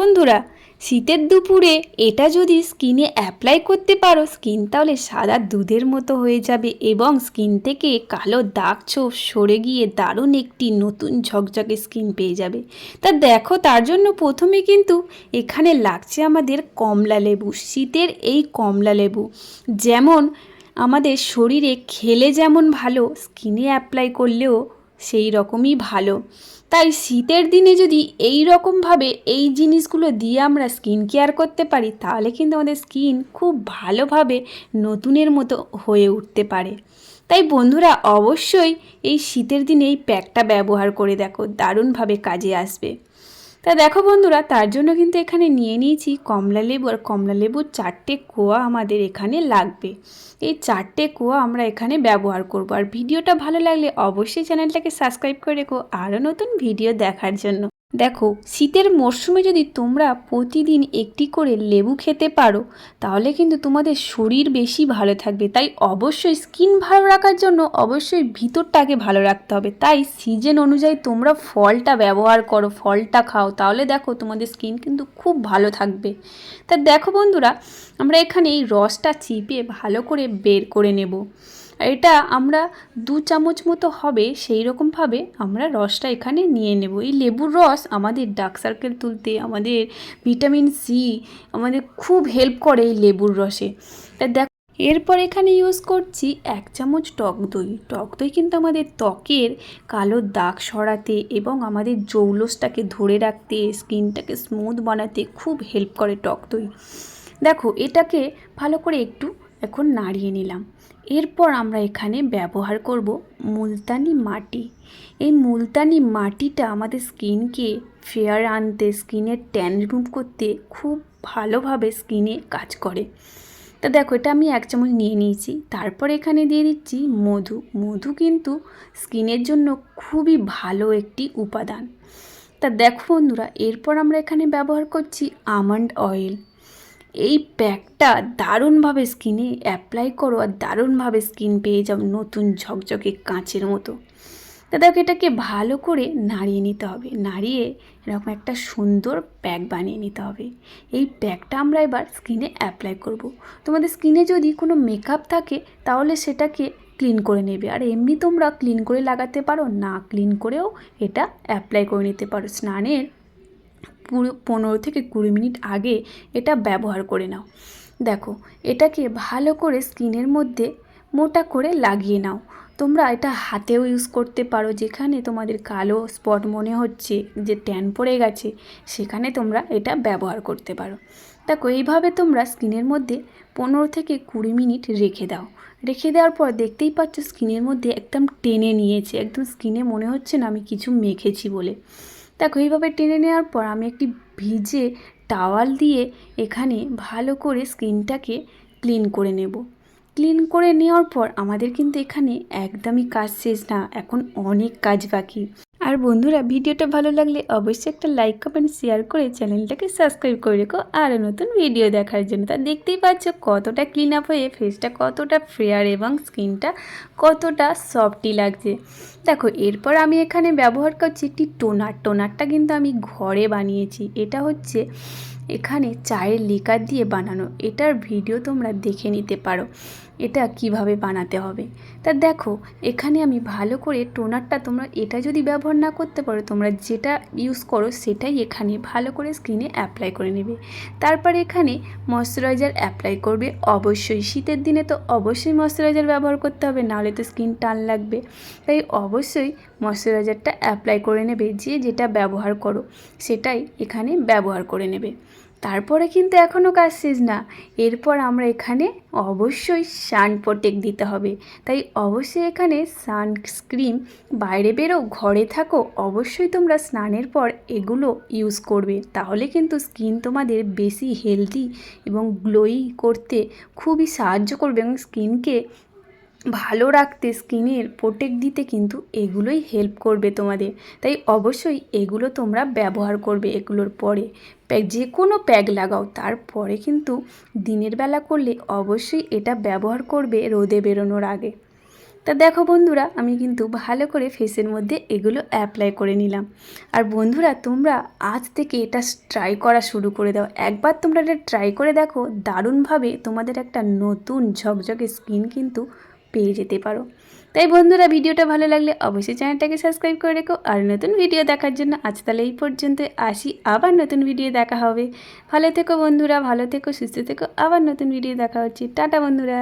বন্ধুরা, শীতের দুপুরে এটা যদি স্কিনে অ্যাপ্লাই করতে পারো, স্কিন তাহলে সাদা দুধের মতো হয়ে যাবে এবং স্কিন থেকে কালো দাগ ছোপ সরে গিয়ে দারুণ একটি নতুন ঝকঝকে স্কিন পেয়ে যাবে। তা দেখো, তার জন্য প্রথমে কিন্তু এখানে লাগছে আমাদের কমলা লেবু, শীতের এই কমলা লেবু। যেমন আমাদের শরীরে খেলে যেমন ভালো, স্কিনে অ্যাপ্লাই করলেও সেই রকমই ভালো। তাই শীতের দিনে যদি এই রকমভাবে এই জিনিসগুলো দিয়ে আমরা স্কিন কেয়ার করতে পারি, তাহলে কিন্তু আমাদের স্কিন খুব ভালোভাবে নতুনের মতো হয়ে উঠতে পারে। তাই বন্ধুরা, অবশ্যই এই শীতের দিনে এই প্যাকটা ব্যবহার করে দেখো, দারুণভাবে কাজে আসবে। তা দেখো বন্ধুরা, তার জন্য কিন্তু এখানে নিয়ে নিয়েছি কমলা লেবু আর কমলা লেবুর চারটে কোয়া আমাদের এখানে লাগবে। এই চারটে কোয়া আমরা এখানে ব্যবহার করব। আর ভিডিওটা ভালো লাগলে অবশ্যই চ্যানেলটাকে সাবস্ক্রাইব করে রেখো আরও নতুন ভিডিও দেখার জন্য। দেখো, শীতের মরশুমে যদি তোমরা প্রতিদিন একটি করে লেবু খেতে পারো, তাহলে কিন্তু তোমাদের শরীর বেশি ভালো থাকবে। তাই অবশ্যই স্কিন ভালো রাখার জন্য অবশ্যই ভিতরটাকে ভালো রাখতে হবে। তাই সিজন অনুযায়ী তোমরা ফলটা ব্যবহার করো, ফলটা খাও, তাহলে দেখো তোমাদের স্কিন কিন্তু খুব ভালো থাকবে। তা দেখো বন্ধুরা, আমরা এখানে এই রসটা চিপে ভালো করে বের করে নেব। এটা আমরা দু চামচ মতো হবে, সেই রকমভাবে আমরা রসটা এখানে নিয়ে নেব। এই লেবুর রস আমাদের ডার্ক সার্কেল তুলতে, আমাদের ভিটামিন সি আমাদের খুব হেল্প করে এই লেবুর রসে। তা দেখ, এরপর এখানে ইউজ করছি এক চামচ টক দই। টক দই কিন্তু আমাদের ত্বকের কালো দাগ সরাতে এবং আমাদের জৌলসটাকে ধরে রাখতে, স্কিনটাকে স্মুথ বানাতে খুব হেল্প করে টক দই। দেখো, এটাকে ভালো করে একটু এখন নাড়িয়ে নিলাম। এরপর আমরা এখানে ব্যবহার করব মুলতানি মাটি। এই মুলতানি মাটিটা আমাদের স্কিনকে ফেয়ার আনতে, স্কিনের ট্যান রিমুভ করতে খুব ভালোভাবে স্কিনে কাজ করে। তা দেখো, এটা আমি এক চামচ নিয়ে নিয়েছি। তারপর এখানে দিয়ে দিচ্ছি মধু। মধু কিন্তু স্কিনের জন্য খুবই ভালো একটি উপাদান। তা দেখো বন্ধুরা, এরপর আমরা এখানে ব্যবহার করছি আমন্ড অয়েল। এই প্যাকটা দারুণভাবে স্কিনে অ্যাপ্লাই করো আর দারুণভাবে স্কিন পেয়ে যাও নতুন ঝকঝকে কাঁচের মতো। দাদাকে এটাকে ভালো করে নাড়িয়ে নিতে হবে। নাড়িয়ে এরকম একটা সুন্দর প্যাক বানিয়ে নিতে হবে। এই প্যাকটা আমরা এবার স্কিনে অ্যাপ্লাই করব। তোমাদের স্কিনে যদি কোনো মেকআপ থাকে, তাহলে সেটাকে ক্লিন করে নেবে। আর এমনি তোমরা ক্লিন করে লাগাতে পারো, না ক্লিন করেও এটা অ্যাপ্লাই করে নিতে পারো। স্নানের পনেরো থেকে কুড়ি মিনিট আগে এটা ব্যবহার করে নাও। দেখো, এটাকে ভালো করে স্কিনের মধ্যে মোটা করে লাগিয়ে নাও। তোমরা এটা হাতেও ইউজ করতে পারো, যেখানে তোমাদের কালো স্পট মনে হচ্ছে যে ট্যান পড়ে গেছে, সেখানে তোমরা এটা ব্যবহার করতে পারো। দেখো, এইভাবে তোমরা স্কিনের মধ্যে পনেরো থেকে কুড়ি মিনিট রেখে দাও। রেখে দেওয়ার পর দেখতেই পাচ্ছ স্কিনের মধ্যে একদম টেনে নিয়েছে, একদম স্কিনে মনে হচ্ছে না আমি কিছু মেখেছি বলে। দেখো, এইভাবে টেনে নেওয়ার পর আমি একটি ভিজে টাওয়াল দিয়ে এখানে ভালো করে স্কিনটাকে ক্লিন করে নেব। ক্লিন করে নেওয়ার পর আমাদের কিন্তু এখানে একদমই কাজ শেষ না, এখন অনেক কাজ বাকি। আর বন্ধুরা, ভিডিওটা ভালো লাগলে অবশ্যই একটা লাইক কমেন্ট শেয়ার করে চ্যানেলটাকে সাবস্ক্রাইব করে রেখো। আরও নতুন ভিডিও দেখার জন্য তা দেখতেই পাচ্ছ কতটা ক্লিন আপ হয়ে ফেসটা কতটা ফ্রেয়ার এবং স্কিনটা কতটা সফটি লাগছে। দেখো, এরপর আমি এখানে ব্যবহার করছি একটি টোনার টোনারটা কিন্তু আমি ঘরে বানিয়েছি। এটা হচ্ছে এখানে চায়ের লিকার দিয়ে বানানো। এটার ভিডিও তোমরা দেখে নিতে পারো। এটা কীভাবে বানাতে হবে? তা দেখো, এখানে আমি ভালো করে টোনারটা তোমরা এটা যদি ব্যবহার না করতে পারো, তোমরা যেটা ইউজ করো সেটাই এখানে ভালো করে স্কিনে অ্যাপ্লাই করে নেবে। তারপর এখানে ময়শ্চারাইজার অ্যাপ্লাই করবে। অবশ্যই শীতের দিনে তো অবশ্যই ময়শ্চারাইজার ব্যবহার করতে হবে, নাহলে তো স্কিন টান লাগবে। তাই অবশ্যই ময়শ্চারাইজারটা অ্যাপ্লাই করে নেবে, যে যেটা ব্যবহার করো, সেটাই এখানে ব্যবহার করে নেবে। তারপরে কিন্তু এখনও কাজ শেষ না। এরপর আমরা এখানে অবশ্যই সান প্রোটেক্ট দিতে হবে। তাই অবশ্যই এখানে সানস্ক্রিন বাইরে বেরো, ঘরে থাকো, অবশ্যই তোমরা স্নানের পর এগুলো ইউজ করবে। তাহলে কিন্তু স্কিন তোমাদের বেশি হেলদি এবং গ্লোই করতে খুবই সাহায্য করবে এবং স্কিনকে ভালো রাখতে স্কিনের প্রোটেক্ট দিতে কিন্তু এগুলোই হেল্প করবে তোমাদের। তাই অবশ্যই এগুলো তোমরা ব্যবহার করবে এগুলোর পরে। যে কোনো প্যাক লাগাও, তারপরে কিন্তু দিনের বেলা করলে অবশ্যই এটা ব্যবহার করবে রোদে বেরোনোর আগে। তা দেখো বন্ধুরা, আমি কিন্তু ভালো করে ফেসের মধ্যে এগুলো অ্যাপ্লাই করে নিলাম। আর বন্ধুরা, তোমরা আজ থেকে এটা ট্রাই করা শুরু করে দাও। একবার তোমরা এটা ট্রাই করে দেখো, দারুণভাবে তোমাদের একটা নতুন ঝকঝকে স্কিন কিন্তু পেয়ে যেতে পারো। তাই বন্ধুরা, ভিডিওটা ভালো লাগলে অবশ্যই চ্যানেলটাকে সাবস্ক্রাইব করে রেখো আর নতুন ভিডিও দেখার জন্য আজ তাহলে এই পর্যন্ত আসি আবার নতুন ভিডিও দেখা হবে। ভালো থেকো বন্ধুরা, ভালো থেকো, সুস্থ থেকো। আবার নতুন ভিডিও দেখা হচ্ছে। টাটা বন্ধুরা।